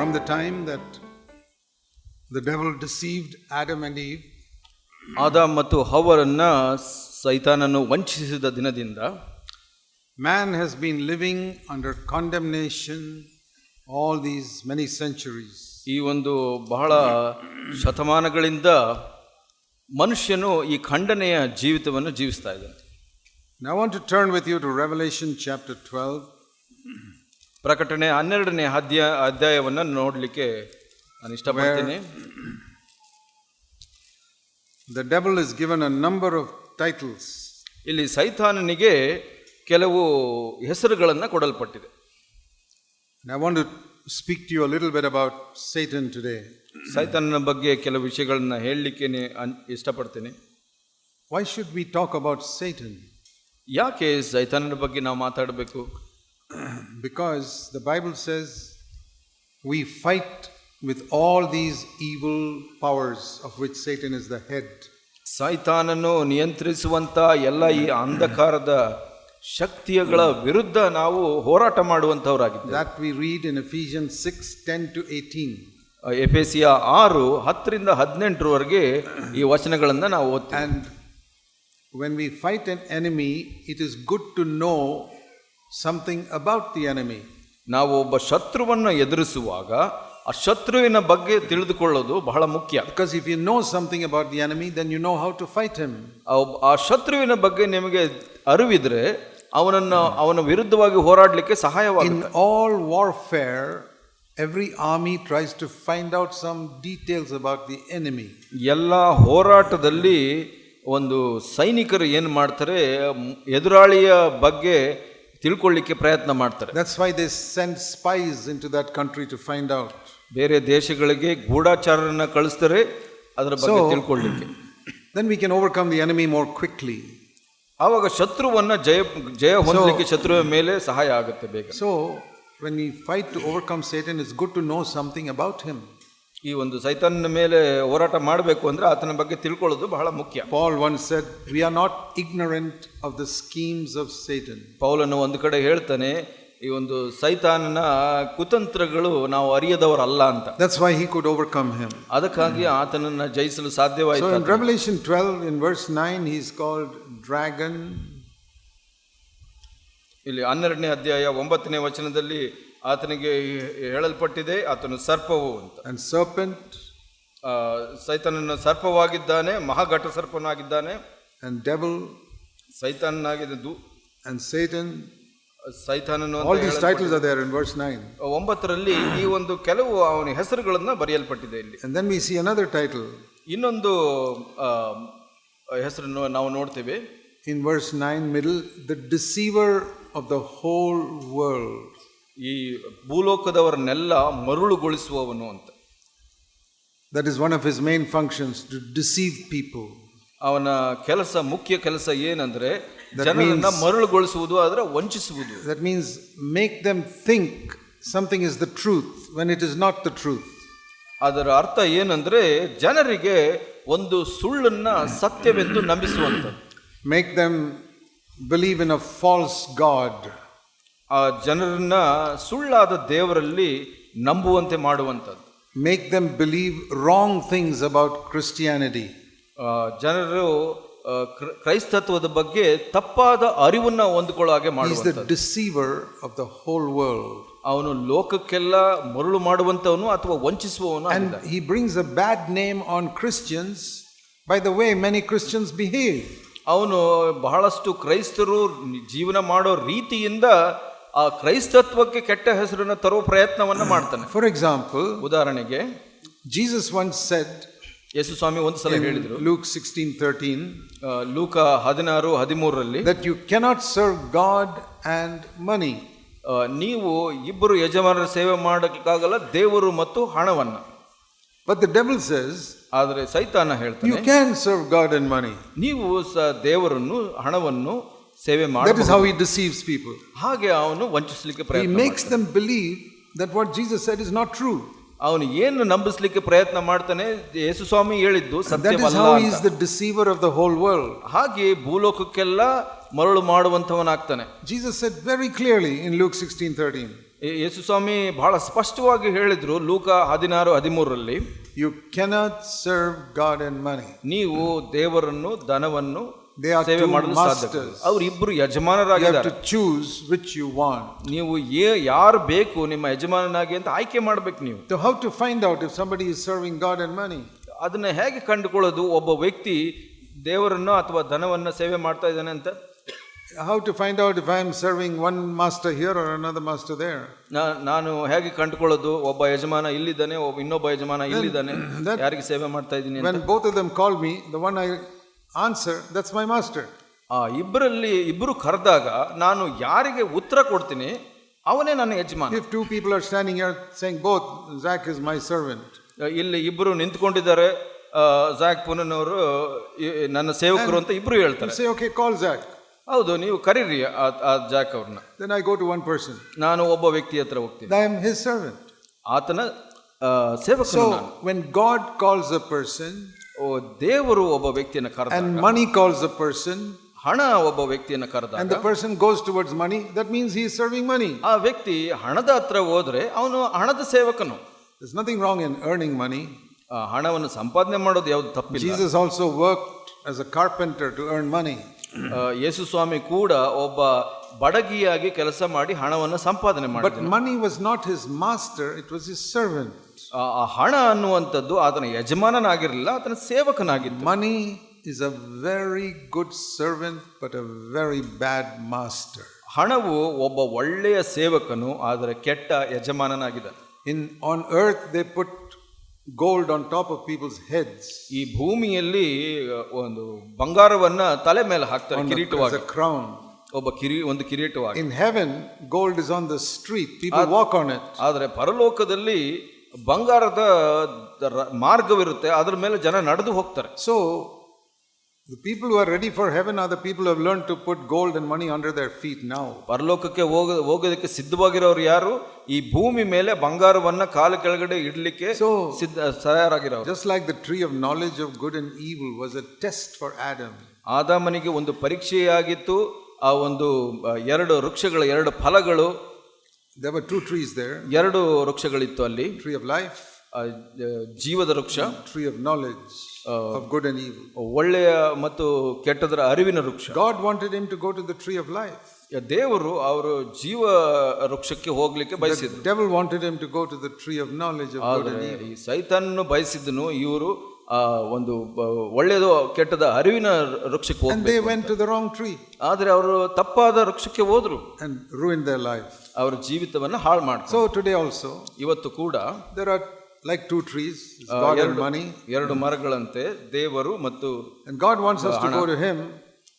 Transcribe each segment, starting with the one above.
From the time that the devil deceived Adam and Eve, Adam ಮತ್ತು ಹವರನ್ನ ಸೈತಾನನ್ನು ವಂಚಿಸಿದ ದಿನದಿಂದ man has been living under condemnation all these many centuries. ಈ ಒಂದು ಬಹಳ ಶತಮಾನಗಳಿಂದ ಮನುಷ್ಯನು ಈ ಖಂಡನೆಯ ಜೀವಿತವನ್ನು ಜೀವಿಸ್ತಾ ಇದ್ದಾನೆ Now I want to turn with you to Revelation chapter 12. ಪ್ರಕಟಣೆ ಹನ್ನೆರಡನೇ ಅಧ್ಯಾಯ ಅಧ್ಯಾಯವನ್ನು ನೋಡಲಿಕ್ಕೆ ನಾನು ಇಷ್ಟಪಡ್ತೀನಿ. The devil is given a number of titles ಇಲ್ಲಿ ಸೈತಾನನಿಗೆ ಕೆಲವು ಹೆಸರುಗಳನ್ನು ಕೊಡಲ್ಪಟ್ಟಿದೆ. I want to speak to you little bit about Satan today ಸೈತಾನನ ಬಗ್ಗೆ ಕೆಲವು ವಿಷಯಗಳನ್ನು ಹೇಳಲಿಕ್ಕೆ ಇಷ್ಟಪಡ್ತೀನಿ. Why should we talk about Satan ಯಾಕೆ ಸೈತಾನನ ಬಗ್ಗೆ ನಾವು ಮಾತಾಡಬೇಕು? Because the Bible says we fight with all these evil powers of which Satan is the head. ಸೈತಾನನ್ನು ನಿಯಂತ್ರಿಸುವಂತ ಎಲ್ಲ ಈ ಅಂಧಕಾರದ ಶಕ್ತಿಗಳ ವಿರುದ್ಧ ನಾವು ಹೋರಾಟ ಮಾಡುವಂತವರಾಗಿದ್ದೇವೆ That we read in Ephesians 6 10 to 18. ಎಫೆಸಿಯ ಆರು ಹತ್ತರಿಂದ ಹದಿನೆಂಟರವರೆಗೆ ಈ ವಚನಗಳನ್ನು ನಾವು ಓದ್ತೀವಿ And when we fight an enemy, it is good to know something about the enemy ನಾವು ಒಬ್ಬ ಶತ್ರುವನ್ನು ಎದುರಿಸುವಾಗ ಆ ಶತ್ರುವಿನ ಬಗ್ಗೆ ತಿಳಿದುಕೊಳ್ಳೋದು ಬಹಳ ಮುಖ್ಯ. Because if you know something about the enemy then you know how to fight him ಆ ಶತ್ರುವಿನ ಬಗ್ಗೆ ನಿಮಗೆ ಅರಿವಿದ್ರೆ ಅವನನ್ನು ಅವನ ವಿರುದ್ಧವಾಗಿ ಹೋರಾಡಲಿಕ್ಕೆ ಸಹಾಯವಾಗುತ್ತೆ. All warfare every army tries to find out some details about the enemy ಎಲ್ಲ ಹೋರಾಟದಲ್ಲಿ ಒಂದು ಸೈನಿಕರು ಏನು ಮಾಡ್ತಾರೆ ಎದುರಾಳಿಯ ಬಗ್ಗೆ ತಿಳ್ಕೊಳ್ಳಿಕ್ಕೆ ಪ್ರಯತ್ನ ಮಾಡ್ತಾರೆ. That's why they send spies into that country to find out ಬೇರೆ ದೇಶಗಳಿಗೆ ಗೂಢಾಚಾರರನ್ನ ಕಳಿಸ್ತಾರೆ ಅದರ ಬಗ್ಗೆ ತಿಳ್ಕೊಳ್ಳಿಕ್ಕೆ. Then we can overcome the enemy more quickly ಆವಾಗ ಶತ್ರುವನ್ನ ಜಯ ಜಯ ಹೊಂದಲಿಕ್ಕೆ ಶತ್ರುವಿನ ಮೇಲೆ ಸಹಾಯ ಆಗುತ್ತೆ ಬೇಗ. So when you fight to overcome Satan is good to know something about him. ಈ ಒಂದು ಸೈತಾನನ ಮೇಲೆ ಹೋರಾಟ ಮಾಡಬೇಕು ಅಂದರೆ ಆತನ ಬಗ್ಗೆ ತಿಳ್ಕೊಳ್ಳೋದು ಬಹಳ ಮುಖ್ಯ. Paul once said we are not ignorant of the schemes of Satan ಪೌಲನ್ನು ಒಂದು ಕಡೆ ಹೇಳ್ತಾನೆ ಈ ಒಂದು ಸೈತಾನನ ಕುತಂತ್ರಗಳು ನಾವು ಅರಿಯದವರಲ್ಲ ಅಂತ. That's why he could overcome him ಅದಕ್ಕಾಗಿ ಆತನನ್ನ ಜಯಿಸಲು ಸಾಧ್ಯವಾಯಿತು in Revelation 12, in verse 9, called called dragon. ಇಲ್ಲಿ ಹನ್ನೆರಡನೇ ಅಧ್ಯಾಯ ಒಂಬತ್ತನೇ ವಚನದಲ್ಲಿ ಆತನಿಗೆ ಹೇಳಲ್ಪಟ್ಟಿದೆ ಆತನು ಸರ್ಪವು ಅಂತ. ಅಂಡ್ ಸರ್ಪೆಂಟ್ ಸೈತನನ್ನು ಸರ್ಪವಾಗಿದ್ದಾನೆ ಮಹಾಘಟ ಸರ್ಪನಾಗಿದ್ದಾನೆ. ಅಂಡ್ ಡೆಬಲ್ ಸೈತನಾಗಿದೆ and Satan ಸೈತಾನನ್ನು all this titles are in verse 9 ಒಂಬತ್ತರಲ್ಲಿ ಈ ಒಂದು ಕೆಲವು ಅವನ ಹೆಸರುಗಳನ್ನು ಬರೆಯಲ್ಪಟ್ಟಿದೆ ಇಲ್ಲಿ. And then we see another title ಇನ್ನೊಂದು ಹೆಸರನ್ನು ನಾವು ನೋಡ್ತೇವೆ. In verse 9 middle the deceiver of the whole world ಈ ಭೂಲೋಕದವರನ್ನೆಲ್ಲ ಮರುಳುಗೊಳಿಸುವವನು ಅಂತ. That is one of his main functions to deceive people ಅವನ ಕೆಲಸ ಮುಖ್ಯ ಕೆಲಸ ಏನಂದರೆ ಜನರನ್ನು ಮರುಳುಗೊಳಿಸುವುದು ಆದರೆ ವಂಚಿಸುವುದು. That means make them think something is the truth when it is not the truth ಅದರ ಅರ್ಥ ಏನಂದರೆ ಜನರಿಗೆ ಒಂದು ಸುಳ್ಳನ್ನು ಸತ್ಯವೆಂದು ನಂಬಿಸುವಂಥದ್ದು. Make them believe in a false god ಆ ಜನರನ್ನ ಸುಳ್ಳಾದ ದೇವರಲ್ಲಿ ನಂಬುವಂತೆ ಮಾಡುವಂತದ್ದು make them believe wrong things about Christianity ಜನರು ಕ್ರೈಸ್ತತ್ವದ ಬಗ್ಗೆ ತಪ್ಪಾದ ಅರಿವನ್ನು ಹೊಂದ್ಕೊಳ್ಳೋ ಹಾಗೆ ಮಾಡುವಂತದ್ದು is the deceiver of the whole world ಅವನು ಲೋಕಕ್ಕೆಲ್ಲ ಮರಳು ಮಾಡುವಂತವನು ಅಥವಾ ವಂಚಿಸುವವನು ಅಂತ he brings a bad name on Christians by the way many christians behave. ಅವನು ಬಹಳಷ್ಟು ಕ್ರೈಸ್ತರು ಜೀವನ ಮಾಡೋ ರೀತಿಯಿಂದ ಆ ಕ್ರೈಸ್ತತ್ವಕ್ಕೆ ಕೆಟ್ಟ ಹೆಸರನ್ನು ತರುವ ಪ್ರಯತ್ನವನ್ನು ಮಾಡ್ತಾನೆ. ಫಾರ್ ಎಕ್ಸಾಂಪಲ್ ಉದಾಹರಣೆಗೆ ಜೀಸಸ್ ಒನ್ ಸೆಟ್ ಯೇಸು ಸ್ವಾಮಿ ಒಂದು ಸಲ ಹೇಳಿದ್ರು 16 13 ಆ, ಲೂಕ ಹದಿನಾರು ಹದಿಮೂರರಲ್ಲಿ that you cannot serve God and money ನೀವು ಇಬ್ಬರು ಯಜಮಾನರ ಸೇವೆ ಮಾಡೋಕ್ಕಾಗಲ್ಲ ದೇವರು ಮತ್ತು ಹಣವನ್ನು. But ದ devil says ಆದರೆ ಸೈತಾನ you you can serve God and money. ನೀವು ಸ ದೇವರನ್ನು ಹಣವನ್ನು ಸೇವೆ That ಮಾಡಿ is how he deceives people. ಹಾಗೆ ಅವನು ವಂಚಿಸಲಿಕ್ಕೆ He ಪ್ರಯತ್ನ makes them believe that what Jesus said is not true. ಅವನು ಏನು ನಂಬಿಸ್ಲಿಕ್ಕೆ ಪ್ರಯತ್ನ ಮಾಡ್ತಾನೆ ಯೇಸು ಸ್ವಾಮಿ ಹೇಳಿದ್ದು That is ಸತ್ಯವಲ್ಲ how he ಅಂತ. is the deceiver of the whole world. ಹಾಗೆ ಭೂಲೋಕಕ್ಕೆಲ್ಲ ಮರಳು ಮಾಡುವಂಥವನಾಗ್ತಾನೆ Jesus said very clearly in Luke 16 13, ಯೇ- ಯೇಸುಸ್ವಾಮಿ ಬಹಳ ಸ್ಪಷ್ಟವಾಗಿ ಹೇಳಿದ್ರು ಲೂಕ ಹದಿನಾರು ಹದಿಮೂರರಲ್ಲಿ You cannot serve God and money. ನೀವು ದೇವರನ್ನು ಧನವನ್ನು Are ಸೇವೆ ಮಾಡಲು ಸಾಧ್ಯ. ಅವರಿಬ್ಬರು You have ಯಜಮಾನರಾಗಿದ್ದಾರೆ to choose which you want. ನೀವು ಏ ಯಾರು ಬೇಕು ನಿಮ್ಮ ಯಜಮಾನನಾಗಿ ಅಂತ ಆಯ್ಕೆ ಮಾಡಬೇಕು ನೀವು So, how to find out if somebody is serving God and money? ಅದನ್ನ ಹೇಗೆ ಕಂಡುಕೊಳ್ಳೋದು ಒಬ್ಬ ವ್ಯಕ್ತಿ ದೇವರನ್ನು ಅಥವಾ ಧನವನ್ನ ಸೇವೆ ಮಾಡ್ತಾ ಇದ್ದಾನೆ ಅಂತ How to find out if I am serving one master here or another master there? ನಾ- ನಾನು ಹೇಗೆ ಕಂಡುಕೊಳ್ಳೋದು ಒಬ್ಬ ಯಜಮಾನ ಇಲ್ಲಿದ್ದಾನೆ ಒಬ್ಬ ಇನ್ನೊಬ್ಬ ಯಜಮಾನ ಇಲ್ಲಿದ್ದಾನೆ ಯಾರಿಗೆ ಸೇವೆ ಮಾಡ್ತಾ ಇದ್ದೀನಿ When both of them call me, the one answer that's my master ಆ ಇಬ್ಬರಲ್ಲಿ ಇಬ್ಬರು ಕರೆದಾಗ ನಾನು ಯಾರಿಗೆ ಉತ್ತರ ಕೊಡ್ತೀನಿ ಅವನೇ ನನ್ನ ಯಜಮಾನ್. If two people are standing you're saying both Jack is my servant ಇಲ್ಲಿ ಇಬ್ಬರು ನಿಂತ್ಕೊಂಡಿದ್ದಾರೆ ಜಾಕ್ ಪುನನವರು ನನ್ನ ಸೇವಕರು ಅಂತ ಇಬ್ಬರು ಹೇಳ್ತಾರೆ. ಸೇ ಓಕೆ ಕಾಲ್ ಜಾಕ್ ಹೌದು ನೀವು ಕರೀರಿ ಆ ಜಾಕ್ ಅವ್ರನ್ನ. Then I go to one person ನಾನು ಒಬ್ಬ ವ್ಯಕ್ತಿ ಹತ್ರ ಹೋಗ್ತೀನಿ. ಐ ಆಮ್ ಹಿಸ್ ಸರ್ವೆಂಟ್ ಆತನ ಸೇವಕ so when God calls a person ಓ ದೇವರು ಒಬ್ಬ ವ್ಯಕ್ತಿಯನ್ನು ಕರೆದ and money calls a person, ಹಣ ಒಬ್ಬ ವ್ಯಕ್ತಿಯನ್ನು and ಕರೆದಾಗ the person goes towards money, that means he is serving money. ಆ ವ್ಯಕ್ತಿ ಹಣದ ಹತ್ರ ಹೋದ್ರೆ ಅವನು ಹಣದ ಸೇವಕನು There's nothing wrong in earning money. ಆ, ಹಣವನ್ನು ಸಂಪಾದನೆ ಮಾಡೋದು ಯಾವ್ದು ತಪ್ಪಿಲ್ಲ Jesus also worked as a carpenter to earn money. ಆ, ಯೇಸು ಸ್ವಾಮಿ ಕೂಡ ಒಬ್ಬ ಬಡಗಿಯಾಗಿ ಕೆಲಸ ಮಾಡಿ ಹಣವನ್ನು ಸಂಪಾದನೆ But ಮಾಡಿದ money was not his master, it was his servant. ಆ ಹಣ ಅನ್ನುವಂಥದ್ದು ಆತನ ಯಜಮಾನನಾಗಿರಲಿಲ್ಲ ಆತನ ಸೇವಕನಾಗಿದ್ದ Money is a very good servant, but a very bad master. ಹಣವು ಒಬ್ಬ ಒಳ್ಳೆಯ ಸೇವಕನು ಆದರೆ ಕೆಟ್ಟ ಯಜಮಾನನಾಗಿದ್ದಾನೆ In, on earth, they put gold on top of people's heads ಈ ಭೂಮಿಯಲ್ಲಿ ಒಂದು ಬಂಗಾರವನ್ನ ತಲೆ ಮೇಲೆ ಹಾಕ್ತಾರೆ on the- as ಕಿರೀಟವಾಗಿ a crown. ಒಬ್ಬ ಕಿರಿ ಒಂದು ಕಿರೀಟವಾಗಿ in heaven gold is on the street people walk on it ಆದರೆ ಪರಲೋಕದಲ್ಲಿ ಬಂಗಾರದ ಮಾರ್ಗವಿರುತ್ತೆ ಅದರ ಮೇಲೆ ಜನ ನಡೆದು ಹೋಗ್ತಾರೆ. So the people who are ready for heaven are the people who have learned to put gold and money under their feet now. ಪರಲೋಕಕ್ಕೆ ಹೋಗ ಹೋಗೋದಕ್ಕೆ ಸಿದ್ಧವಾಗಿರೋರು ಯಾರು? ಈ ಭೂಮಿ ಮೇಲೆ ಬಂಗಾರವನ್ನ ಕಾಲು ಕೆಳಗಡೆ ಇಡಲಿಕ್ಕೆ ಸೊ ಸಿದ್ಧ ತಯಾರಾಗಿರೋರು. Just like the tree of knowledge of good and evil was a test for Adam. ಆದಾಮನಿಗೆ ಒಂದು ಪರೀಕ್ಷೆಯಾಗಿತ್ತು. ಆ ಒಂದು ಎರಡು ವೃಕ್ಷಗಳ ಎರಡು ಫಲಗಳು There were two trees there ಎರಡು ವೃಕ್ಷಗಳಿತ್ತು ಅಲ್ಲಿ tree of life, ಆ, ಜೀವದ ವೃಕ್ಷ tree of knowledge of good and evil. ಒಳ್ಳೆಯ ಮತ್ತು ಕೆಟ್ಟದರ ಅರಿವಿನ ವೃಕ್ಷ God wanted him to go to the tree of life. ದೇವರು ಅವರು ಜೀವ ವೃಕ್ಷಕ್ಕೆ ಹೋಗ್ಲಿಕ್ಕೆ ಬಯಸಿದ್ರು The devil wanted him to go to the tree of knowledge of good and ಆದ್ರೆ evil. ಈ ಸೈತಾನನ್ನು ಬಯಸಿದ್ದನು ಇವರು ಒಂದು ಒಳ್ಳೆಯದು ಕೆಟ್ಟದ ಅರಿವಿನ ವೃಕ್ಷಕ್ಕೆ And they went to the wrong tree ಆದ್ರೆ ಅವರು ತಪ್ಪಾದ ವೃಕ್ಷಕ್ಕೆ ಹೋದ್ರು and ruined their life. ಅವರ ಜೀವಿತವನ್ನು ಹಾಳು ಮಾಡ್ತಾರೆ So today also, ಇವತ್ತು ಕೂಡ there are like two trees, it's God and money. ಎರಡು ಮರಗಳಂತೆ ದೇವರು ಮತ್ತು And God wants us to go to Him.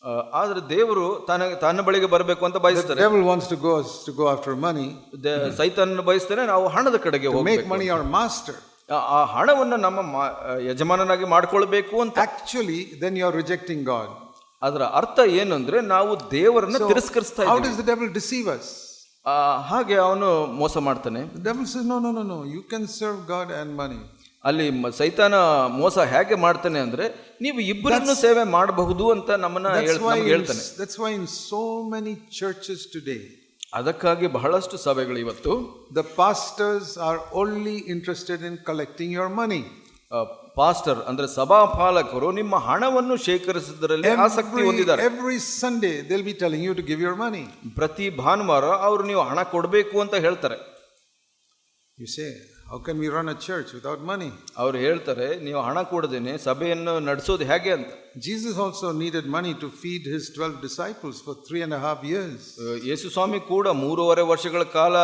ಆ, ಆದ್ರೆ ದೇವರು ತನ್ನ ತನ್ನ ಬಳಿಗೆ ಬರಬೇಕು ಅಂತ ಬಯಸ್ತಾರೆ devil wants to go to to go after money, ದೇ- ಬಯಸ್ತಾರೆ ಬಯಸ್ತಾನೆ ನಾವು ಹಣದ ಕಡೆಗೆ ಹೋಗಬೇಕು make money money our master. ಆ ಹಣವನ್ನು ನಮ್ಮ ಯಜಮಾನನಾಗಿ ಮಾಡ್ಕೊಳ್ಬೇಕು ಅಂತ. Actually then you are rejecting God ಅದರ ಅರ್ಥ ಏನಂದ್ರೆ ನಾವು ದೇವರನ್ನು ತಿರಸ್ಕರಿಸ್ತಾ ಇದ್ದೀವಿ. How does the devil deceive ಹಾಗೆ ಅವನು ಮೋಸ ಮಾಡ್ತಾನೆ. The devil no no no no you can serve God and money ಅಲ್ಲಿ ಸೈತಾನ ಮೋಸ ಹೇಗೆ ಮಾಡ್ತಾನೆ ಅಂದರೆ ನೀವು ಇಬ್ಬರನ್ನು ಸೇವೆ ಮಾಡಬಹುದು ಅಂತ ನಮ್ಮನ್ನ ಹೇಳ್ತಾನೆ. That's why in so many churches today ಅದಕ್ಕಾಗಿ ಬಹಳಷ್ಟು ಸಭೆಗಳು ಇವತ್ತು. The pastors are only interested in collecting your money pastor ಅಂದ್ರೆ ಸಭಾ ಪಾಲಕರು ನಿಮ್ಮ ಹಣವನ್ನು ಶೇಖರಿಸುವುದರಲ್ಲಿ ಆಸಕ್ತಿ ಹೊಂದಿದ್ದಾರೆ. Every Sunday they'll be telling you to give your money ಪ್ರತಿ ಭಾನುವಾರ ಅವರು ನೀವು ಹಣ ಕೊಡಬೇಕು ಅಂತ ಹೇಳ್ತಾರೆ. You say How can we run a church without money? ಅವ್ರು ಹೇಳ್ತಾರೆ ನೀವು ಹಣ ಕೊಡದೇನೆ ಸಭೆಯನ್ನು ನಡೆಸೋದು ಹೇಗೆ ಅಂತ Jesus also needed money to feed his 12 disciples for three and a half years. ಆ, ಯೇಸು ಸ್ವಾಮಿ ಕೂಡ ಮೂರುವರೆ ವರ್ಷಗಳ ಕಾಲ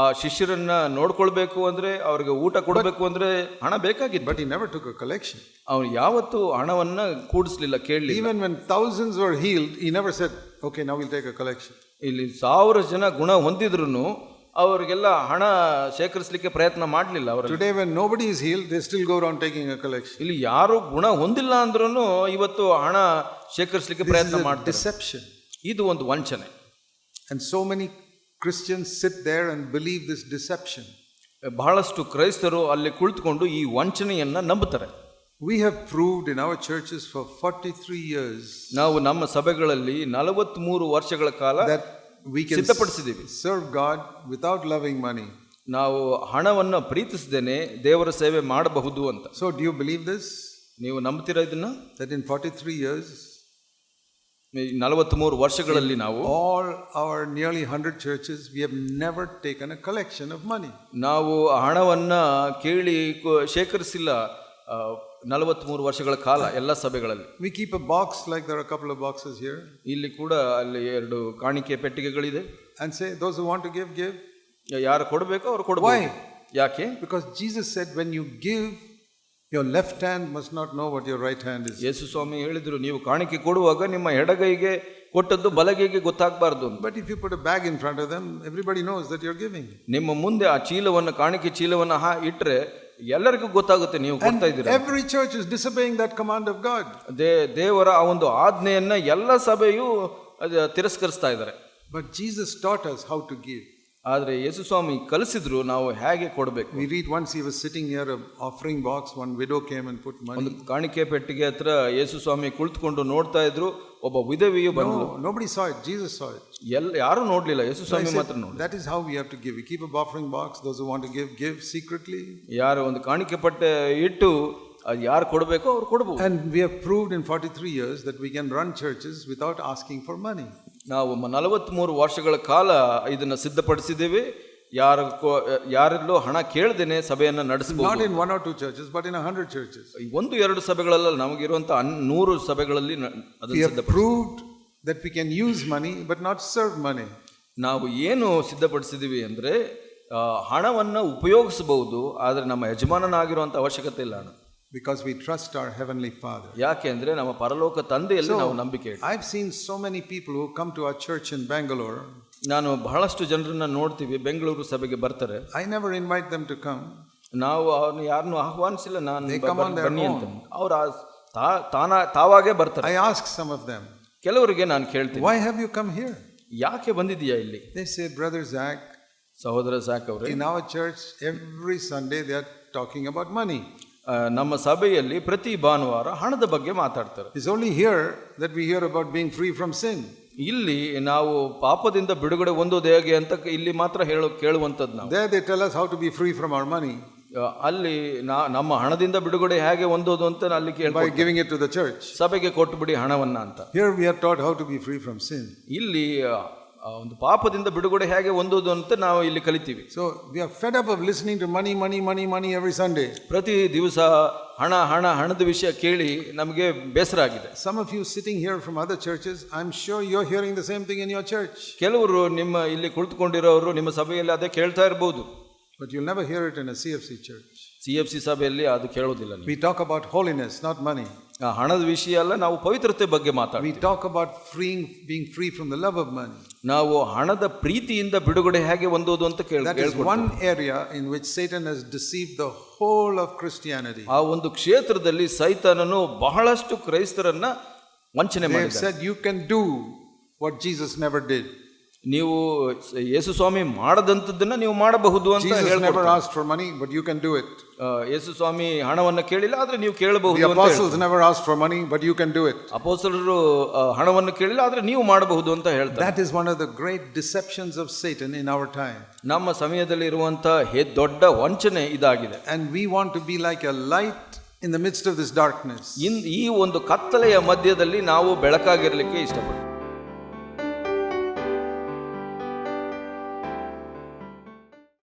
ಆ ಶಿಷ್ಯರನ್ನ ನೋಡ್ಕೊಳ್ಬೇಕು ಅಂದ್ರೆ ಅವ್ರಿಗೆ ಊಟ ಕೊಡಬೇಕು ಅಂದ್ರೆ ಹಣ ಬೇಕಾಗಿತ್ತು But he never took a collection. ಅವನು ಯಾವತ್ತೂ ಹಣವನ್ನ ಕೂಡಿಸ್ಲಿಲ್ಲ ಕೇಳಲಿಲ್ಲ Even when thousands were healed, he never said, Okay, now we'll take a collection. ಇಲ್ಲಿ ಸಾವಿರ ಜನ ಗುಣ ಹೊಂದಿದ್ರು ಅವರಿಗೆಲ್ಲ ಹಣ ಶೇಖರಿಸಲಿಕ್ಕೆ ಪ್ರಯತ್ನ ಮಾಡಲಿಲ್ಲ ಅವರು today when nobody is heal they still go around taking a collection ಇಲ್ಲಿ ಯಾರು ಗುಣ ಹೊಂದಿಲ್ಲ ಅಂದ್ರೂ ಇವತ್ತು ಹಣ ಶೇಖರಿಸಲಿಕ್ಕೆ ಪ್ರಯತ್ನ ಮಾಡಿ ಡಿಸೆಪ್ಷನ್ ಇದು ಒಂದು ವಂಚನೆ. And so many Christians sit there and believe this deception ಬಹಳಷ್ಟು ಕ್ರೈಸ್ತರು ಅಲ್ಲಿ ಕುಳಿತುಕೊಂಡು ಈ ವಂಚನೆಯನ್ನು ನಂಬುತ್ತಾರೆ. We have proved in our churches for 43 three years ನಾವು ನಮ್ಮ ಸಭೆಗಳಲ್ಲಿ ನಲವತ್ತ್ಮೂರು ವರ್ಷಗಳ ಕಾಲ we ಸಿದ್ಧಪಡಿಸಿದ್ದೀವಿ. Serve God without loving money ನಾವು ಹಣವನ್ನು ಪ್ರೀತಿಸಿದ್ದೇನೆ ದೇವರ ಸೇವೆ ಮಾಡಬಹುದು ಅಂತ. So do you believe this ನೀವು ನಂಬುತ್ತೀರ ಇದನ್ನು? That in forty three years ಈ ಮೂರು ವರ್ಷಗಳಲ್ಲಿ ನಾವು all our nearly hundred churches we have never taken a collection of money ನಾವು ಹಣವನ್ನು ಕೇಳಿ ಶೇಖರಿಸಿಲ್ಲ ನಲವತ್ಮೂರು ವರ್ಷಗಳ ಕಾಲ ಎಲ್ಲ ಸಭೆಗಳಲ್ಲಿ We keep a box like there are a couple of boxes here ಇಲ್ಲಿ ಕೂಡ ಅಲ್ಲಿ ಎರಡು ಕಾಣಿಕೆ ಪೆಟ್ಟಿಗೆಗಳಿದೆ and say, Those who want to give, give. ಯಾರು ಕೊಡಬೇಕು ಅವರು ಕೊಡಬಹುದು ಯಾಕೆ Because Jesus said, When you give, your left hand must not know what your right hand is. ಯೇಸು ಸ್ವಾಮಿ ಹೇಳಿದರು ನೀವು ಕಾಣಿಕೆ ಕೊಡುವಾಗ ನಿಮ್ಮ ಎಡಗೈಗೆ ಕೊಟ್ಟದ್ದು ಬಲಗೈಗೆ ಗೊತ್ತಾಗಬಾರ್ದು ಅಂತ But if you put a bag in front of them, everybody knows that you're giving. ನಿಮ್ಮ ಮುಂದೆ ಆ ಚೀಲವನ್ನು ಕಾಣಿಕೆ ಚೀಲವನ್ನು ಹಾ ಇಟ್ರೆ ಎಲ್ಲರಿಗೂ ಗೊತ್ತಾಗುತ್ತೆ ನೀವು ಗೊತ್ತಾ ಇದ್ದೀರಾ every church is disobeying that command of God they ದೇವರ ಆ ಒಂದು ಆಜ್ಞೆಯನ್ನು ಎಲ್ಲ ಸಭೆಯೂ ತಿರಸ್ಕರಿಸ್ತಾ ಇದ್ದಾರೆ. But Jesus taught us how to give ಆದರೆ ಯೇಸು ಸ್ವಾಮಿ ಕಲಿಸಿದ್ರು ನಾವು ಹೇಗೆ ಕೊಡಬೇಕು We read once he was sitting near an offering box, one widow came and put ಒಂದು money. ಕಾಣಿಕೆ ಪೆಟ್ಟಿಗೆ ಹತ್ರ ಯೇಸು ಸ್ವಾಮಿ ಕುಳಿತುಕೊಂಡು ನೋಡ್ತಾ ಇದ್ರು ಒಬ್ಬ ವಿಧವೆಯು ಬಂದು No, nobody saw it. Jesus saw it. ಎಲ್ಲ ಯಾರು ನೋಡ್ಲಿಲ್ಲ ಯೇಸು I ಸ್ವಾಮಿ said, ಮಾತ್ರ ನೋಡಿ that is how we have to give. We keep a offering box. Those who want to give, give secretly. ಯಾರು ಒಂದು ಕಾಣಿಕೆ ಪಟ್ಟೆ ಇಟ್ಟು ಅದು ಯಾರು ಕೊಡಬೇಕೋ ಅವ್ರು ಕೊಡಬಹುದು And we have proved in 43 years that we can run churches without asking for money. ನಾವು ನಲವತ್ಮೂರು ವರ್ಷಗಳ ಕಾಲ ಇದನ್ನು ಸಿದ್ಧಪಡಿಸಿದ್ದೇವೆ ಯಾರ ಯಾರಲ್ಲೂ ಹಣ ಕೇಳದೇನೆ ಸಭೆಯನ್ನು ನಡೆಸಬಹುದು but in a hundred churches. ಒಂದು ಎರಡು ಸಭೆಗಳಲ್ಲ ನಮಗಿರುವಂತಹ ನೂರು ಸಭೆಗಳಲ್ಲಿ ನ- we can use money but that we money. ನಾವು ಏನು ಸಿದ್ಧಪಡಿಸಿದ್ದೀವಿ ಅಂದರೆ ಹಣವನ್ನು ಉಪಯೋಗಿಸಬಹುದು ಆದರೆ ನಮ್ಮ ಯಜಮಾನನಾಗಿರುವಂಥ ಅವಶ್ಯಕತೆ ಇಲ್ಲ because we trust our heavenly father ಯಾಕೆ ಅಂದ್ರೆ ನಮ್ಮ ಪರಲೋಕ ತಂದೆಯಲ್ಲಿ ನಾವು ನಂಬಿಕೆ ಇಟ್ಟು i've seen so many people who come to our church in bangalore ನಾನು ಬಹಳಷ್ಟು ಜನರನ್ನ ನೋಡ್ತೀವಿ ಬೆಂಗಳೂರು ಸಭೆಗೆ ಬರ್ತಾರೆ i never invite them to come ನಾವು ಅವ್ರನ್ನ ಯಾರನ್ನು ಆಹ್ವಾನಿಸಿಲ್ಲ ನಾನು They ಬ- come on ಬ- their ಬನ್ನಿ own. ಅಂತ ಅವ್ರ ತಾ- ತಾನ ತಾವಾಗೇ ಬರ್ತಾರೆ i ask some of them ಕೆಲವರಿಗೆ ನಾನು ಕೇಳ್ತೀನಿ why have you come here ಯಾಕೆ ಬಂದಿದೀಯಾ ಇಲ್ಲಿ they say brother zach ಸಹೋದರ ಸಾಕ್ ಅವ್ರೆ in our church every sunday they are talking about money ಆ, ನಮ್ಮ ಸಭೆಯಲ್ಲಿ ಪ್ರತಿ ಭಾನುವಾರ ಹಣದ ಬಗ್ಗೆ ಮಾತಾಡ್ತಾರೆ. Is only here that we hear about being free from sin ಇಲ್ಲಿ ನಾವು ಪಾಪದಿಂದ ಬಿಡುಗಡೆ ಹೊಂದೋದು ಹೇಗೆ ಅಂತ ಇಲ್ಲಿ ಮಾತ್ರ ಹೇಳೋ ಕೇಳುವಂಥದ್ದು ನಾವು. They they tell us how to be free from our money ಅಲ್ಲಿ ನಾ ನಮ್ಮ ಹಣದಿಂದ ಬಿಡುಗಡೆ ಹೇಗೆ ಹೊಂದೋದು ಅಂತ ಅಲ್ಲಿ ಕೇಳಿ by giving it to the church. ಸಭೆಗೆ ಕೊಟ್ಟುಬಿಡಿ ಹಣವನ್ನ ಅಂತ. Here we are taught how to be free from sin ಇಲ್ಲಿ ಒಂದು ಪಾಪದಿಂದ ಬಿಡುಗಡೆ ಹೇಗೆ ಹೊಂದೋದು ಅಂತ ನಾವು ಇಲ್ಲಿ ಕಲಿತೀವಿ. So we are fed up of listening to money money money money every Sunday ಪ್ರತಿ ದಿವಸ ಹಣ ಹಣ ಹಣದ ವಿಷಯ ಕೇಳಿ ನಮಗೆ ಬೇಸರ ಆಗಿದೆ. Some of you sitting here from other churches I am sure you are hearing the same thing in your church ಕೆಲವರು ನಿಮ್ಮ ಇಲ್ಲಿ ಕುಳಿತುಕೊಂಡಿರೋರು ನಿಮ್ಮ ಸಭೆಯಲ್ಲಿ ಅದೇ ಕೇಳ್ತಾ ಇರ್ಬೋದು. But you never hear it in cfc church. C F C ಸಭೆಯಲ್ಲಿ ಅದು ಕೇಳೋದಿಲ್ಲ ನೀವು we talk about holiness not money ಆ ಹಣದ ವಿಷಯ ಅಲ್ಲ ನಾವು ಪವಿತ್ರತೆ ಬಗ್ಗೆ ಮಾತಾಡಿ we talk about freeing being free from the love of money ನಾವು ಹಣದ ಪ್ರೀತಿಯಿಂದ ಬಿಡುಗಡೆ ಹೇಗೆ ಹೊಂದೋದು ಅಂತ ಕೇಳ that is one area in which satan has deceived the whole of christianity ಆ ಒಂದು ಕ್ಷೇತ್ರದಲ್ಲಿ ಸೈತಾನನು ಬಹಳಷ್ಟು ಕ್ರೈಸ್ತರನ್ನ ವಂಚನೆ they have ಮಾಡಿದ said you can do what jesus never did ನೀವು ಯೇಸು ಸ್ವಾಮಿ ಮಾಡದಂತದ್ದನ್ನ ನೀವು ಮಾಡಬಹುದು ಅಂತ jesus ಹೇಳ್ಕೊಡ್ತಾರೆ. never asked for money but you can do it ಆ, ಯೇಸು ಸ್ವಾಮಿ ಹಣವನ್ನ ಕೇಳಿಲ್ಲ ಆದ್ರೆ ನೀವು ಕೇಳಬಹುದು the ಅಂತ ಹೇಳ್ತಾರೆ. apostles never asked for money but you can do it ಅಪೋಸ್ತಲರು ಆ, ಹಣವನ್ನು ಕೇಳಿಲ್ಲ ಆದ್ರೆ ನೀವು ಮಾಡಬಹುದು ಅಂತ ಹೇಳ್ತಾರೆ that is one of the great deceptions of satan in our time ನಮ್ಮ ಸಮಯದಲ್ಲಿ ಇರುವಂತ ಹೆ- ದೊಡ್ಡ ವಂಚನೆ ಇದಾಗಿದೆ and we want to be like a light in the midst of this darkness ಇನ್ ಈ ಒಂದು ಕತ್ತಲೆಯ ಮಧ್ಯದಲ್ಲಿ ನಾವು ಬೆಳಕಾಗಿರ್ಲಿಕ್ಕೆ ಇಷ್ಟಪಡ್ತೀವಿ